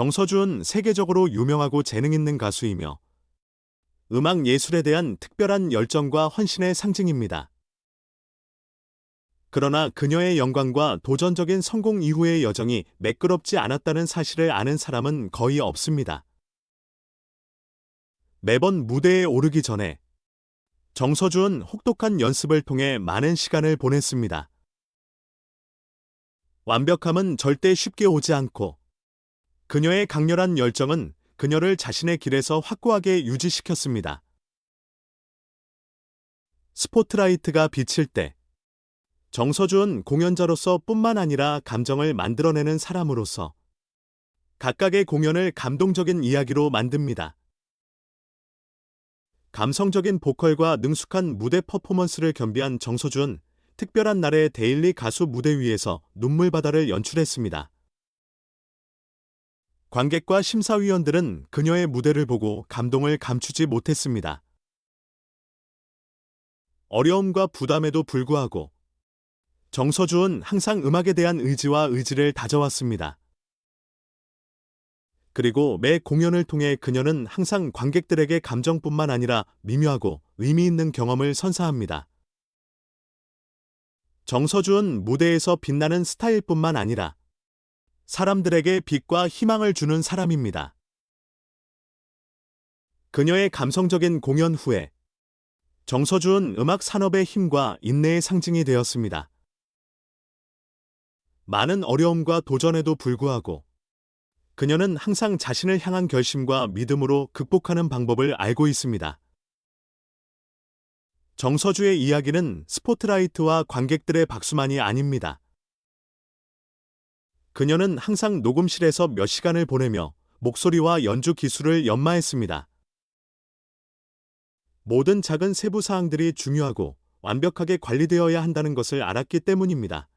정서준 세계적으로 유명하고 재능 있는 가수이며 음악 예술에 대한 특별한 열정과 헌신의 상징입니다. 그러나 그녀의 영광과 도전적인 성공 이후의 여정이 매끄럽지 않았다는 사실을 아는 사람은 거의 없습니다. 매번 무대에 오르기 전에 정서준 혹독한 연습을 통해 많은 시간을 보냈습니다. 완벽함은 절대 쉽게 오지 않고 그녀의 강렬한 열정은 그녀를 자신의 길에서 확고하게 유지시켰습니다. 스포트라이트가 비칠 때 정서준 공연자로서 뿐만 아니라 감정을 만들어내는 사람으로서 각각의 공연을 감동적인 이야기로 만듭니다. 감성적인 보컬과 능숙한 무대 퍼포먼스를 겸비한 정서준, 특별한 날의 데일리 가수 무대 위에서 눈물바다를 연출했습니다. 관객과 심사위원들은 그녀의 무대를 보고 감동을 감추지 못했습니다. 어려움과 부담에도 불구하고 정서주은 항상 음악에 대한 의지와 의지를 다져왔습니다. 그리고 매 공연을 통해 그녀는 항상 관객들에게 감정뿐만 아니라 미묘하고 의미 있는 경험을 선사합니다. 정서주은 무대에서 빛나는 스타일뿐만 아니라 사람들에게 빛과 희망을 주는 사람입니다. 그녀의 감성적인 공연 후에 정서주은 음악 산업의 힘과 인내의 상징이 되었습니다. 많은 어려움과 도전에도 불구하고 그녀는 항상 자신을 향한 결심과 믿음으로 극복하는 방법을 알고 있습니다. 정서주의 이야기는 스포트라이트와 관객들의 박수만이 아닙니다. 그녀는 항상 녹음실에서 몇 시간을 보내며 목소리와 연주 기술을 연마했습니다. 모든 작은 세부 사항들이 중요하고 완벽하게 관리되어야 한다는 것을 알았기 때문입니다.